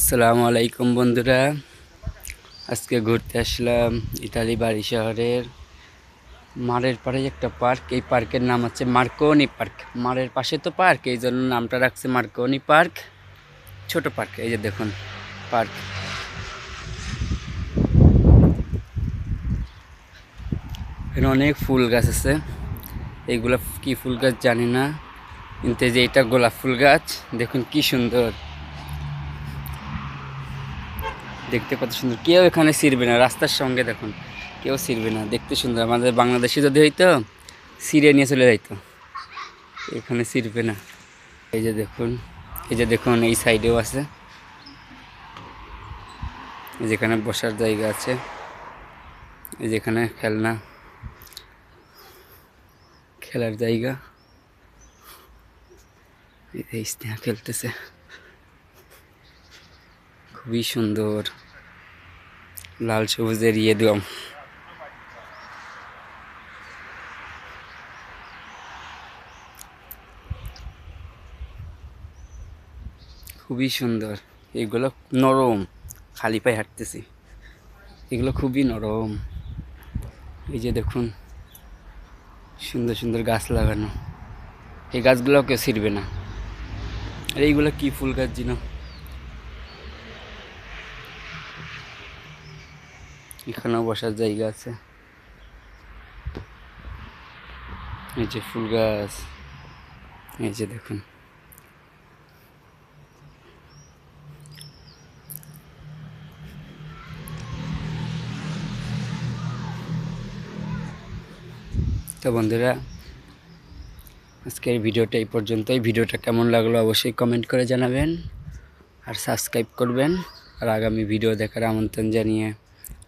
আসসালামু আলাইকুম বন্ধুরা। আজকে ঘুরতে আসলাম ইতালি বাড়ি শহরের মারের পাড়ে একটা পার্ক। এই পার্কের নাম হচ্ছে মার্কোনি পার্ক। মারের পাশে তো পার্ক, এই জন্য নামটা রাখছে মার্কোনি পার্ক। ছোট পার্ক, এই যে দেখুন পার্ক। এখানে অনেক ফুল গাছ আছে। এইগুলা কি ফুল গাছ জানি না, কিন্তু এই যে এটা গোলাপ ফুল গাছ, দেখুন কি সুন্দর। দেখতে কত সুন্দর। কেউ এখানে ছিঁড়বে না, রাস্তার সঙ্গে দেখুন, কেউ ছিঁড়বে না, দেখতে সুন্দর। আমাদের বাংলাদেশে যদি হইতো, ছিঁড়ে নিয়ে চলে যাইতো। এখানে ছিঁড়বে না। এই যে দেখুন, এই যে দেখুন, এই সাইডেও আছে। যেখানে বসার জায়গা আছে। যেখানে খেলনা, খেলার জায়গা। এই খেলতেছে। খুবই সুন্দর। লাল সবুজের ইয়ে দম খুবই সুন্দর। এগুলো নরম। খালি পায়ে হাঁটতেছি। এগুলো খুবই নরম। এই যে দেখুন, সুন্দর সুন্দর গাছ লাগানো। এই গাছগুলো কেউ ছিঁড়বে না। আর এইগুলো কি ফুল গাছ, জিনো? এখানেও বসার জায়গা আছে। এই যে ফুল গাছ, এই যে দেখুন। তো বন্ধুরা, আজকের ভিডিওটা এই পর্যন্তই। ভিডিওটা কেমন লাগল অবশ্যই কমেন্ট করে জানাবেন আর সাবস্ক্রাইব করবেন। আর আগামী ভিডিও দেখার আমন্ত্রণ জানিয়ে